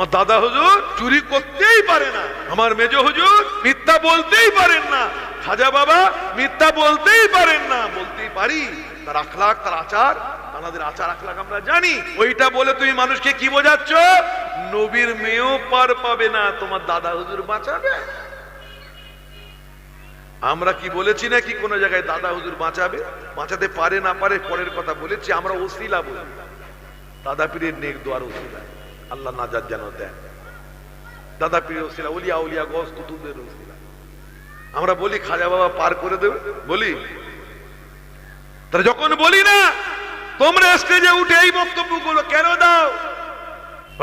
আমার দাদা হুজুর চুরি করতেই পারে না। আমার মেজ হুজুর মিথ্যা বলতেই পারেন না। খাজা বাবা মিথ্যা বলতেই পারেন না। বলতেই পারি, তার আখলাক তার আচার আমাদের আচার আখলাক আমরা জানি। ওইটা বলে তুমি মানুষকে কি বোঝাচ্ছ? নবীর মেয়েও পার পাবে না, তোমার দাদা হুজুর বাঁচাবে? আমরা কি বলেছি না কি কোন জায়গায় দাদা হুজুর বাঁচাবে? বাঁচাতে পারে না পারে, পরের কথা বলেছি, আমরা ওসিলা বলি। দাদা পীরের নেক দোয়ার ওসিলা। আল্লাহ নাজার যেন দেন। দাদা পীরের ওসিলা উলিয়া উলিয়া গস কুতুবের আমরা বলি, খাজা বাবা পার করে দেবে? বলি। তাহলে যখন বলি না, তোমরা স্টেজে উঠে এই বক্তব্য বক্তব্যগুলো কেন দাও?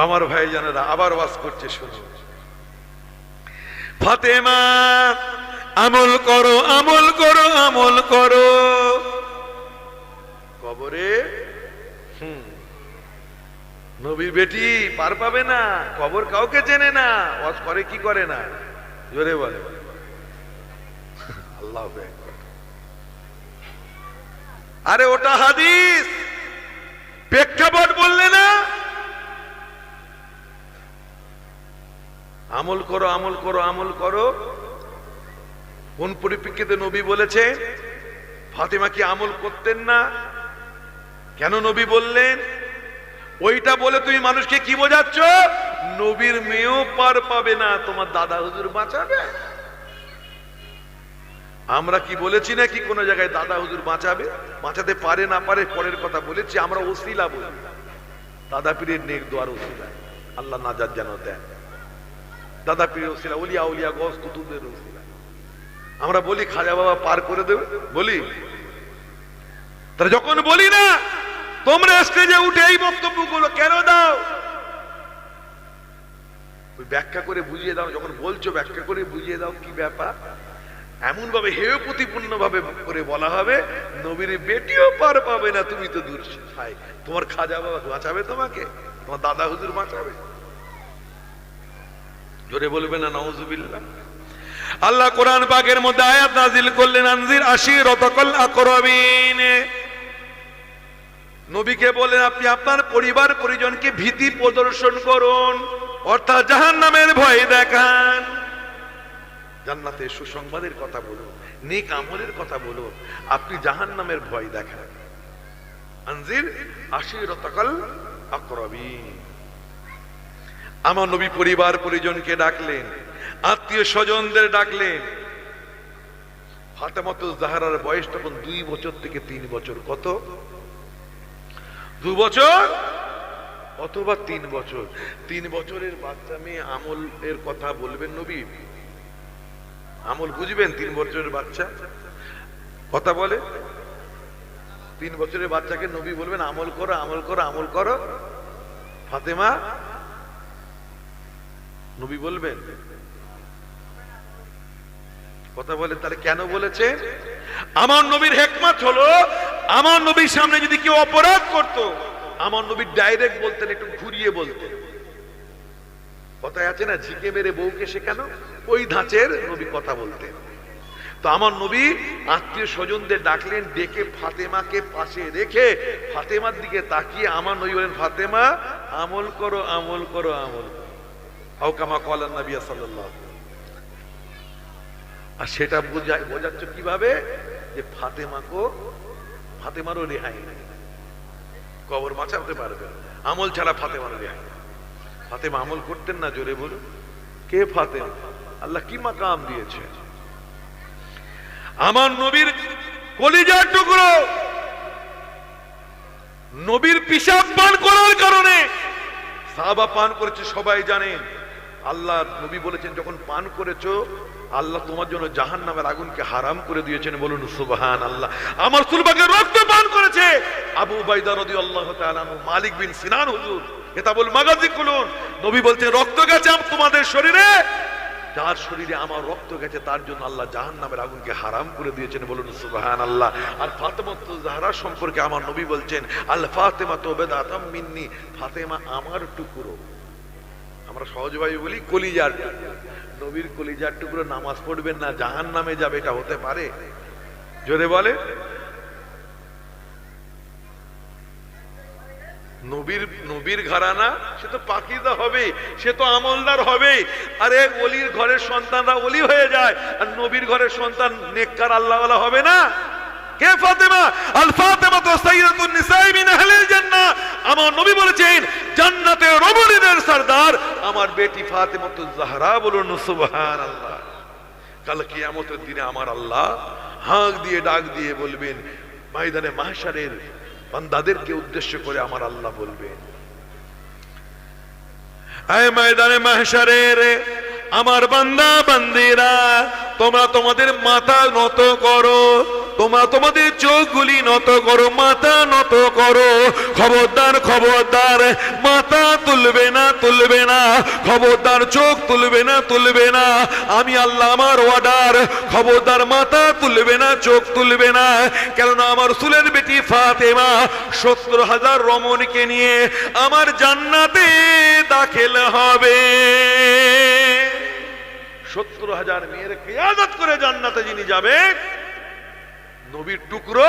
আমার ভাই জানেরা, আবার ওয়াজ করছে, শুনো। ফাতেমা, আমল করো আমল করো আমল করো। কবরে? হুম। নবীর বেটি, পার পাবে না, খবর কাউকে চেনে না, ওয়াজ করে কি করে না? জোরে বলে। আল্লাহ আরে ওটা হাদিস। প্রেক্ষাপট বললে না। আমল করো আমল করো আমল করো। কোন পরিপ্রেক্ষিতে নবী বলেছে, ফাতেমা কি আমল করতেন না? কেন নবী বললেন ওইটা বলে তুমি মানুষকে কি বোঝাচ্ছ? নবীর মেয়েও পার পাবে না, তোমার দাদা হুজুর বাঁচাবে? আমরা কি বলেছি না কি কোন জায়গায় দাদা হুজুর বাঁচাবে? বাঁচাতে পারে না পারে, পরের কথা বলেছি, আমরা ওসিলা বলি। দাদা পীরের নেক দোয়ার ওসিলা। আল্লাহ নাজার যেন দেন। দাদা পীরের ওসিলা, উলিয়া উলিয়া গস কুতুবের ওসিলা। আমরা বলি, খাজা বাবা পার করে দেবে? বলি? তাহলে যখন বলি না তোমরা স্টেজে উঠে এই বক্তব্যগুলো কেন দাও? ওই ব্যাখ্যা করে বুঝিয়ে দাও, যখন বলছো ব্যাখ্যা করে বুঝিয়ে দাও কি ব্যাপার? এমন ভাবে হেয় প্রতিপূর্ণ ভাবে করে বলা হবে, নবীর বেটিও পার পাবে না, তুমি তো দূর ভাই তোমার খাজা বাবা বাঁচাবে তোমাকে, তোমার দাদা হুজুর বাঁচাবে। জোরে বলবে না নওজুবিল্লাহ আল্লাহ কোরআন পাকের মধ্যে আয়াত নাজিল করলেন, আনজির আশিরতাকাল আকরাবিন। নবীকে বলেন, আপনি আপনার পরিবার, পরিজনকে ভীতি প্রদর্শন করুন। অর্থাৎ জাহান্নামের ভয় দেখান। জান্নাতে সুসংবাদের কথা বলুন, নেক আমলের কথা বলুন, আপনি জাহান্নামের ভয় দেখান। আমার নবী পরিবার, পরিজনকে ডাকলেন, আত্মীয় স্বজনদের ডাকলেন। ফাতেমাত জাহারার বয়স তখন দুই বছর থেকে তিন বছর। কত? দু বছর? অথবা তিন বছর। তিন বছরের বাচ্চা মেয়ে আমল এর কথা বলবেন নবী? আমল বুঝবেন তিন বছরের বাচ্চা? কথা বলে। তিন বছরের বাচ্চাকে নবী বলবেন, আমল করো আমল করো আমল করো। ফাতেমা? নবী বলবেন। কথা বলেন তাহলে কেন বলেছে আমার নবীর হেকমত হলো আমার নবীর সামনে যদি কেউ অপরাধ করত, আমার নবীর ডাইরেক্ট বলতেন, একটু ঘুরিয়ে বলতেন। কথায় আছে না, ঝিকে মেরে বউকে শেখানো? ওই ধাঁচের নবী কথা বলতেন। তো আমার নবী আত্মীয় স্বজনদের ডাকলেন, ডেকে ফাতেমাকে পাশে রেখে ফাতেমার দিকে তাকিয়ে আমার নবী বলেন, ফাতেমা, আমল করো আমল করো আমল করো। আউকামা কলান নবী সাল্লাল্লাহু আর সেটা বোঝায় বোঝাচ্ছ কীভাবে? যে ফাতেমাকো ফাতেমারও রেহাই কবর বাঁচাতে পারবে আমল ছাড়া ফাতেমারও রেহাই। ফাতেমা আমল করতেন না, জোরে বলুন। কে ফাতেমা? আল্লাহ কি মাকাম দিয়েছে? আমার নবীর কলিজার টুকরো। নবীর পিসাব পান করার কারণে সাহাবা পান করেছে, সবাই জানেন। আল্লাহ নবী বলেছেন, যখন পান করেছ আল্লাহ তোমার জন্য জাহান নামের আগুনকে হারাম করে দিয়েছেন, বলুন সুবহান আল্লাহ আমার সুলবাকে রক্ত পান করেছে আবু বাইদা রদি আল্লাহ মালিক বিন সিনান হুজুর, কেতাবুল মাগাজি খুলুন। নবী বলছেন, রক্ত গেছে তোমাদের শরীরে। যার শরীরে আমার রক্ত গেছে, তার জন্য আল্লাহ জাহান নামের আগুনকে হারাম করে দিয়েছেন, বলুন সুবহান আল্লাহ আর ফাতেমা তো জাহরা সম্পর্কে আমার নবী বলছেন, আল ফাতেমা তো বেদাতাম মিন্নি, ফাতেমা আমার টুকরো। আমরা সহজভাবে বলি কলিজার নবীর কলিজার টুকরো নামাজ পড়বেন না জাহান নামে যাবে, এটা হতে পারে। জোরে বলে। নবীর নবীর ঘরানা, সে তো পাকিদা হবে, সে তো আমলদার হবে। আরে অলির ঘরের সন্তানরা অলি হয়ে যায়, আর নবীর ঘরের সন্তান নেককার আল্লাহওয়ালা হবে না। কে ফাতেমা? আল ফাতেমা তো নিসাই মিন আহলিল জান্নাহ। আমার নবী বলেছেন, জান্নাতের রমণীদের সরদার আমার বেটি ফাতেমা তো জাহরা বলুন, সুবহানাল্লাহ। কাল কিয়ামতের দিনে আমার আল্লাহ হাঁক দিয়ে, ডাক দিয়ে বলবেন, ময়দানে মাহশারের বান্দাদেরকে উদ্দেশ্য করে আমার আল্লাহ বলবেন আয় ময়দানে মাহশারের আমার বান্দা বান্দিরা তোমরা তোমাদের মাথা নত করো তোমরা তোমাদের চোখগুলি নত করো, মাথা নত করো। খবরদার খবরদার, মাথা তুলবে না তুলবে না। খবরদার, চোখ তুলবে না তুলবে না। আমি আল্লাহ আমার অর্ডার খবরদার, মাথা তুলবে না, চোখ তুলবে না। কেননা আমার সুলের বেটি ফাতেমা সত্তর হাজার রমণীকে নিয়ে আমার জান্নাতে দাখিল হবে। সত্তর হাজার মেয়ের কেয়াদত করে জান্নাতে যিনি যাবে নবীর টুকরো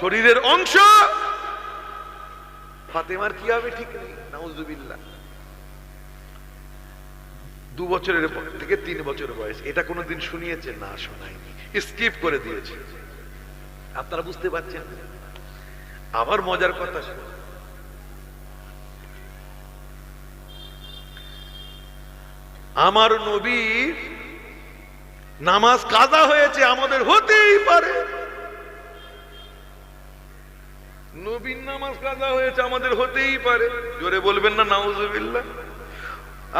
শরীরের অংশ। ফাতেমার কি হবে ঠিক নেই দু বছরের থেকে তিন বছর বয়স। এটা কোনোদিন শুনিয়েছে? না, শোনায়নি। স্কিপ করে দিয়েছে। আপনারা বুঝতে পারছেন? আবার মজার কথা। আমার নবী নামাজ কাজা হয়েছে, আমাদের হতেই পারে। নবীর নামাজ কাজা হয়েছে, আমাদের হতেই পারে। জোরে বলবেন না, নাউজুবিল্লাহ।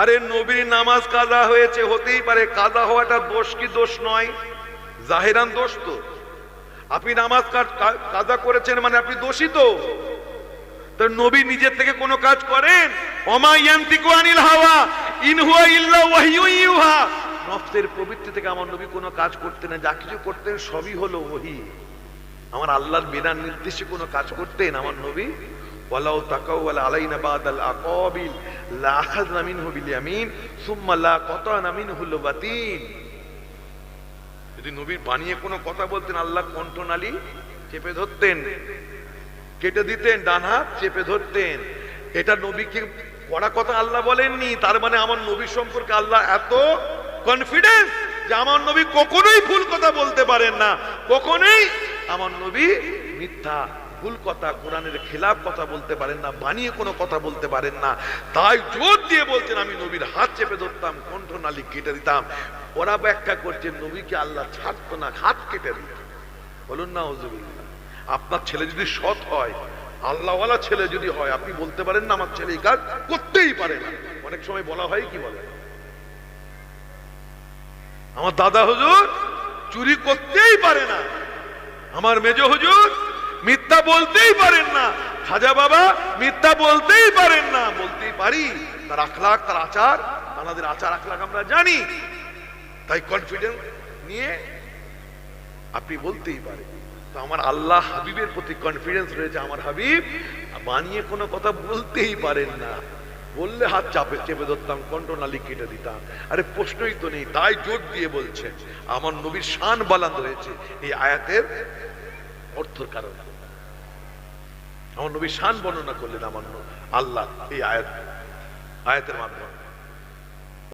আরে, নবীর নামাজ কাজা হয়েছে, হতেই পারে। কাজা হওয়াটা দোষ কি দোষ নয়? জাহেরান দোষ তো। আপনি নামাজ কাজা করেছেন মানে আপনি দোষী তো। নবী নিজের থেকে কোনো কাজ করেন? অমা ইয়ান্তিকু হাওয়া, ইন হুয়া ইল্লা ওয়াহিয়ু ইউহা। নফসের প্রবৃত্তি থেকে আমার নবী কোনো কাজ করতেন না, যা কিছু করতেন সবই হলো ওহি। আমার আল্লাহর বিনা নির্দেশে কোনো কাজ করতেন আমার নবী? ওয়ালাউ তাকাওয়ালা আলাইনা বাদাল আকাবিল, লা আখাযনা মিনহু বিল ইয়ামিন, সুম্মা লা কাতানা মিনহু লবাতিন যদি নবীর বানিয়ে কোনো কথা বলতেন, আল্লাহ কণ্ঠনালী চেপে ধরতেন, কেটে দিতেন, ডান হাত চেপে ধরতেন। এটা নবীকে কড়া কথা আল্লাহ বলেননি, তার মানে আমার নবী সম্পর্কে আল্লাহ এত কনফিডেন্স যে আমার নবী কখনোই ভুল কথা বলতে পারেন না, কখনোই আমার নবী মিথ্যা, ভুল কথা, কোরআনের খেলাফ কথা বলতে পারেন না, বানিয়ে কোনো কথা বলতে পারেন না। তাই জোর দিয়ে বলছেন, আমি নবীর হাত চেপে ধরতাম কণ্ঠনালী কেটে দিতাম। ওরা ব্যাখ্যা করছেন নবীকে আল্লাহ ছাড়তো না, হাত কেটে দিত। বলুন না হজুবিল্লাহ আপনার ছেলে যদি সৎ হয়, আল্লাহওয়ালা ছেলে যদি হয়, আপনি বলতে পারেন না, আমার ছেলে এই কাজ করতেই পারে না। অনেক সময় বলা হয় কি বলে? আমার দাদা হুজুর, চুরি করতেই পারে না। আমার মেজ হুজুর, মিথ্যা বলতেই পারেন না। খাজা বাবা, মিথ্যা বলতেই পারেন না। বলতেই পারি, তার আখলাক তার আচার আমাদের আচার আখলাক আমরা জানি। তাই কনফিডেন্স নিয়ে আপনি বলতেই পারেন। তো আমার আল্লাহ হাবিবের প্রতি কনফিডেন্স রয়েছে, আমার হাবিব বানিয়ে কোনো কথা বলতেই পারেন না। বললে হাত চাপে, চেপে ধরতাম কণ্ঠনালী কেটে দিতাম। আরে প্রশ্নই তো নেই, তাই জোর দিয়ে বলছে আমার নবীর শান বালান রয়েছে। এই আয়াতের অর্থর কারণে। আমার নবী শান বর্ণনা করলেন আমার আল্লাহ এই আয়াত আয়াতের মাধ্যমে।